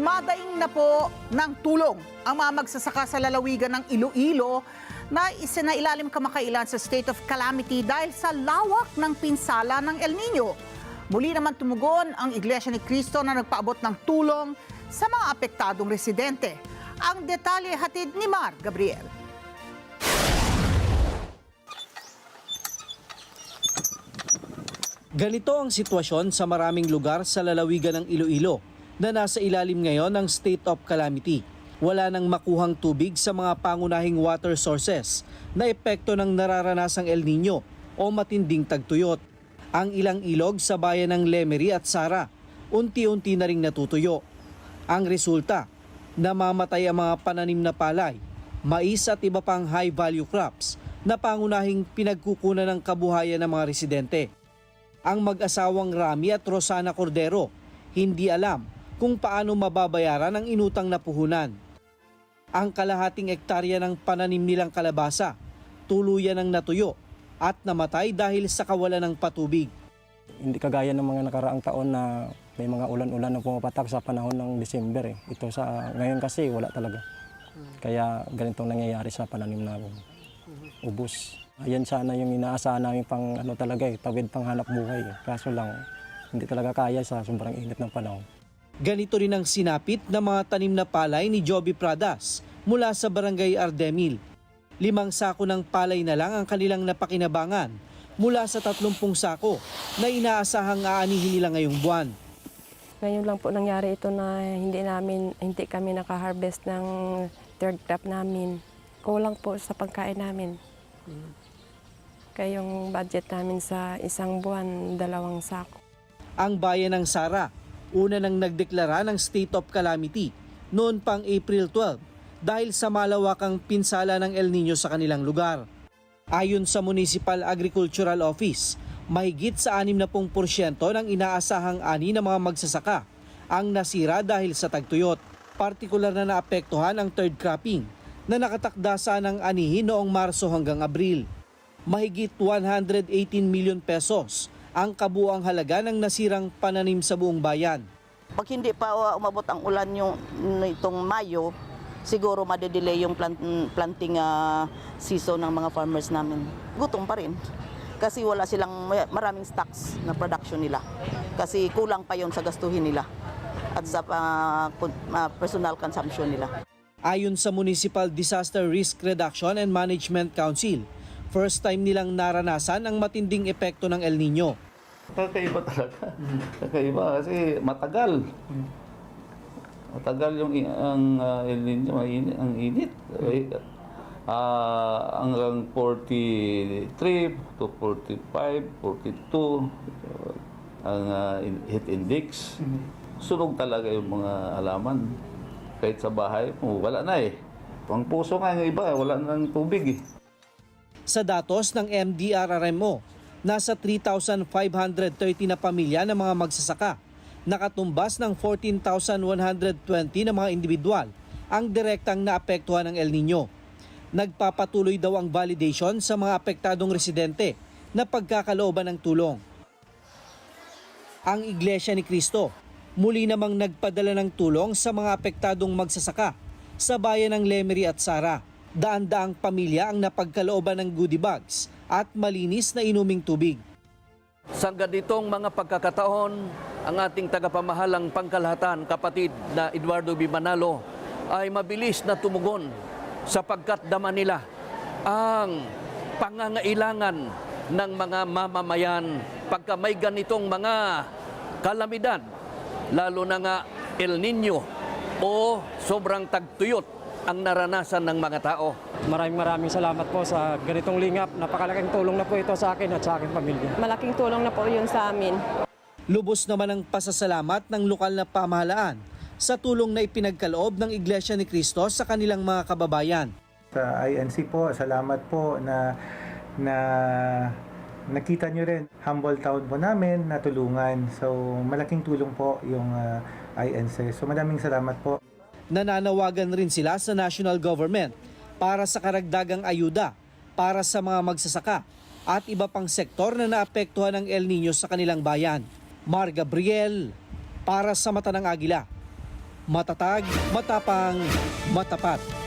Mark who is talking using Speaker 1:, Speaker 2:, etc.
Speaker 1: Dumadaing na po ng tulong ang mga magsasaka sa lalawigan ng Iloilo na isinailalim kamakailan sa state of calamity dahil sa lawak ng pinsala ng El Nino. Muli naman tumugon ang Iglesia ni Cristo na nagpaabot ng tulong sa mga apektadong residente. Ang detalye hatid ni Mar Gabriel.
Speaker 2: Ganito ang sitwasyon sa maraming lugar sa lalawigan ng Iloilo na nasa ilalim ngayon ng state of calamity. Wala nang makuhang tubig sa mga pangunahing water sources na epekto ng nararanasang El Nino o matinding tagtuyot. Ang ilang ilog sa bayan ng Lemery at Sara unti-unti na ring natutuyo. Ang resulta, namamatay ang mga pananim na palay, mais at iba pang high-value crops na pangunahing pinagkukunan ng kabuhayan ng mga residente ang mag-asawang Rami at Rosana Cordero hindi alam kung paano mababayaran ang inutang na puhunan. Ang kalahating ektarya ng pananim nilang kalabasa tuluyan ng natuyo at namatay dahil sa kawalan ng patubig.
Speaker 3: Hindi kagaya ng mga nakaraang taon na may mga ulan-ulan na pumapatak sa panahon ng December. Eh. Ito sa ngayon kasi wala talaga. Kaya ganitong nangyayari sa pananim namin. Ubus. Ayan sana yung inaasahan namin pang ano talaga eh, tawid pang hanap buhay. Eh. Kaso lang, hindi talaga kaya sa sobrang init ng panahon.
Speaker 2: Ganito rin ang sinapit ng mga tanim na palay ni Joby Pradas mula sa barangay Ardemil. Limang sako ng palay na lang ang kanilang napakinabangan mula sa 30 sako na inaasahang aanihin nila ngayong buwan.
Speaker 4: Ngayon lang po nangyari ito na hindi namin hindi kami naka-harvest ng third crop namin. Kulang po sa pagkain namin. Kaya yung budget namin sa isang buwan, dalawang sako.
Speaker 2: ang bayan ng Sara. Una nang nagdeklara ng state of calamity noon pang April 12 dahil sa malawakang pinsala ng El Nino sa kanilang lugar. Ayon sa Municipal Agricultural Office, mahigit sa 60% ng inaasahang ani ng mga magsasaka ang nasira dahil sa tagtuyot. Partikular na naapektuhan ang third cropping na nakatakda sa ng anihin noong Marso hanggang Abril mahigit 118 million pesos ang kabuang halaga ng nasirang pananim sa buong bayan.
Speaker 5: Pag hindi pa uh, umabot ang ulan yung itong Mayo, siguro madedelay yung plant, planting uh, season ng mga farmers namin. Gutom pa rin. Kasi wala silang maraming stocks na production nila. Kasi kulang pa yon sa gastuhin nila at sa uh, uh, personal consumption nila.
Speaker 2: Ayon sa Municipal Disaster Risk Reduction and Management Council, first time nilang naranasan ang matinding epekto ng El Nino.
Speaker 6: Kakaiba talaga. Kakaiba kasi matagal. Matagal yung ang uh, El Nino, ang init. Ah, hanggang 43 to 45, 42 ang ah, in- heat index. Sunog talaga yung mga halaman. Kahit sa bahay mo, wala na eh. Ang puso nga yung iba, wala nang tubig eh.
Speaker 2: Sa datos ng MDRRMO, nasa 3,530 na pamilya ng mga magsasaka, nakatumbas ng 14,120 na mga individual ang direktang naapektuhan ng El Nino. Nagpapatuloy daw ang validation sa mga apektadong residente na pagkakalooban ng tulong. Ang Iglesia ni Cristo muli namang nagpadala ng tulong sa mga apektadong magsasaka sa bayan ng Lemery at Sara. Daan-daang pamilya ang napagkalooban ng goodie bags at malinis na inuming tubig.
Speaker 7: Sa ganitong mga pagkakataon, ang ating tagapamahalang pangkalahatan, kapatid na Eduardo B. Manalo, ay mabilis na tumugon sapagkat dama nila ang pangangailangan ng mga mamamayan pagka may ganitong mga kalamidad, lalo na nga El Nino o sobrang tagtuyot ang naranasan ng mga tao.
Speaker 3: Maraming maraming salamat po sa ganitong lingap. Napakalaking tulong na po ito sa akin at sa aking pamilya.
Speaker 4: Malaking tulong na po yun sa amin.
Speaker 2: Lubos naman ang pasasalamat ng lokal na pamahalaan sa tulong na ipinagkaloob ng Iglesia ni Cristo sa kanilang mga kababayan.
Speaker 8: Sa INC po, salamat po na na nakita nyo rin. Humble town po namin, natulungan. So, malaking tulong po yung ah, INC. So, maraming salamat po.
Speaker 2: Nananawagan rin sila sa national government para sa karagdagang ayuda para sa mga magsasaka at iba pang sektor na naapektuhan ng El Nino sa kanilang bayan. Mar Gabriel para sa Mata ng Agila. Matatag, matapang, matapat.